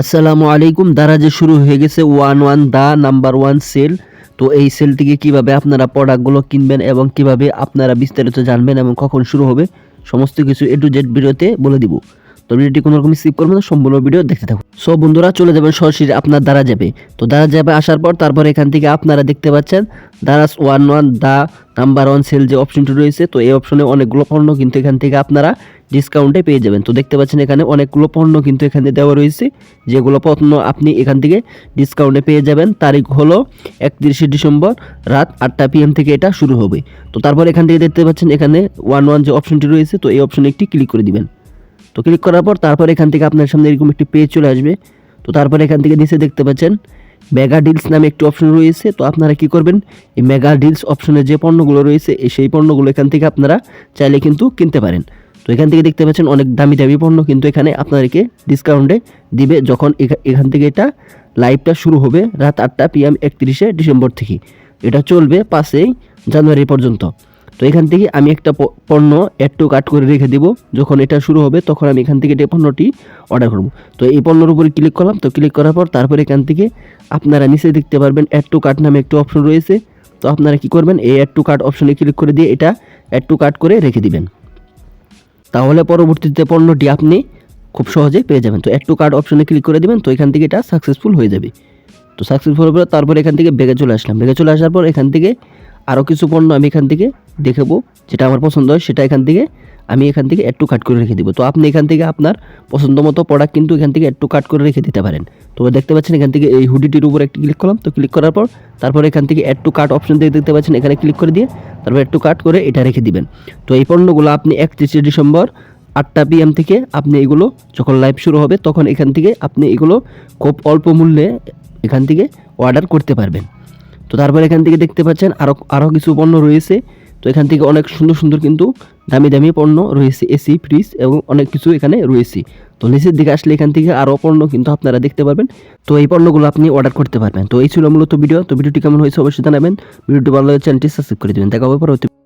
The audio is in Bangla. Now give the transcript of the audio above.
আসসালামু আলাইকুম। দারাজে শুরু হয়ে গেছে one one the number one sale. তো এই সেল থেকে কীভাবে আপনারা প্রোডাক্টগুলো কিনবেন এবং কীভাবে আপনারা বিস্তারিত জানবেন এবং কখন শুরু হবে, সমস্ত কিছু এ টু জেড ভিডিওতে বলে দিব। তো ভিডিওটি কোনো রকম স্কিপ করবেন সম্পূর্ণ ভিডিও দেখতে থাকুন। সব বন্ধুরা, চলে যাবেন সরাসরি আপনার দ্বারা যাবে তো দ্বারা যাবে আসার পর তারপর এখান থেকে আপনারা দেখতে পাচ্ছেন Daraz one one the number one sale যে অপশনটি রয়েছে, তো এই অপশনে অনেকগুলো পণ্য কিন্তু এখান থেকে আপনারা ডিসকাউন্টে পেয়ে যাবেন। তো দেখতে পাচ্ছেন এখানে অনেকগুলো পণ্য কিন্তু এখানে দেওয়া রয়েছে, যেগুলো পণ্য আপনি এখান থেকে ডিসকাউন্টে পেয়ে যাবেন। তারিখ হলো একত্রিশে ডিসেম্বর রাত আটটা পিএম থেকে এটা শুরু হবে। তো তারপর এখান থেকে দেখতে পাচ্ছেন এখানে ওয়ান ওয়ান যে অপশনটি রয়েছে, তো এই অপশনে একটি ক্লিক করে দিবেন। তো ক্লিক করার পর তারপর এখান থেকে আপনার সামনে এরকম একটি পেজ চলে আসবে। তো তারপর এখান থেকে নিচে দেখতে পাচ্ছেন মেগা ডিলস নামে একটি অপশন রয়েছে। তো আপনারা কি করবেন? এই মেগা ডিলস অপশনে যে পণ্যগুলো রয়েছে, এই সেই পণ্যগুলো এখান থেকে আপনারা চাইলে কিন্তু কিনতে পারেন। তো এখান থেকে দেখতে পাচ্ছেন অনেক দামি দামি পণ্য কিন্তু এখানে আপনাদেরকে ডিসকাউন্টে দিবে যখন এখা- এখান থেকে এটা লাইভটা শুরু হবে রাত আটটা পিএম একত্রিশে ডিসেম্বর থেকে। এটা চলবে পাঁচই জানুয়ারি পর্যন্ত। তো এখান থেকে আমি একটা পণ্য অ্যাড টু কাট করে রেখে দিব। যখন এটা শুরু হবে, তখন আমি এখান থেকে এই পণ্যটি অর্ডার করব। তো এই পণ্যের উপরে ক্লিক করলাম। তো ক্লিক করার পর তারপরে এখান থেকে আপনারা নিচে দেখতে পারবেন অ্যাড টু কার্ট নামে একটি অপশন রয়েছে। তো আপনারা কি করবেন? এই অ্যাড টু কার্ট অপশনে ক্লিক করে দিয়ে এটা অ্যাড টু কার্ট করে রেখে দিবেন। তাহলে পরবর্তীতে পণ্যটি আপনি খুব সহজে পেয়ে যাবেন। তো অ্যাড টু কার্ড অপশনে ক্লিক করে দিবেন। তো এখান থেকে এটা সাকসেসফুল হয়ে যাবে। তো সাকসেসফুল হয়ে তারপর এখান থেকে বেগে চলে আসলাম। বেগে চলে আসার পর এখান থেকে আরও কিছু পণ্য আমি এখান থেকে দেখাবো যেটা আমার পছন্দ হয়, সেটা এখান থেকে আমি এখান থেকে একটু কাট করে রেখে দিব। তো আপনি এখান থেকে আপনার পছন্দ মতো প্রোডাক্ট কিন্তু এখান থেকে একটু কাট করে রেখে দিতে পারেন। তো দেখতে পাচ্ছেন এখান থেকে এই হুডিটির উপর একটি ক্লিক করলাম, তো ক্লিক করার পর তারপর এখান থেকে অ্যাড টু কাট অপশন দিয়ে দেখতে পাচ্ছেন এখানে ক্লিক করে দিয়ে তারপর একটু কাট করে এটা রেখে দিবেন। তো এই পণ্যগুলো আপনি একত্রিশে ডিসেম্বর আটটা পিএম থেকে আপনি এগুলো যখন লাইভ শুরু হবে, তখন এখান থেকে আপনি এগুলো খুব অল্প মূল্যে এখান থেকে অর্ডার করতে পারবেন। তো তারপর এখান থেকে দেখতে পাচ্ছেন আরও আরও কিছু পণ্য রয়েছে। তো এখান থেকে অনেক সুন্দর সুন্দর কিন্তু দামি দামি পণ্য রয়েছে এসি ফ্রিজ এবং অনেক কিছু এখানে রয়েছে। তো নিচের দিকে আসলে এখান থেকে আরও পণ্য কিন্তু আপনারা দেখতে পারবেন। তো এই পণ্যগুলো আপনি অর্ডার করতে পারবেন। তো এই ছিল মূলত ভিডিও। তো ভিডিওটি কেমন হয়েছে অবশ্যই জানাবেন। ভিডিওটি ভালো লাগে চ্যানেলটি সাবস্ক্রাইব করে দেবেন। দেখা হবে পরবর্তী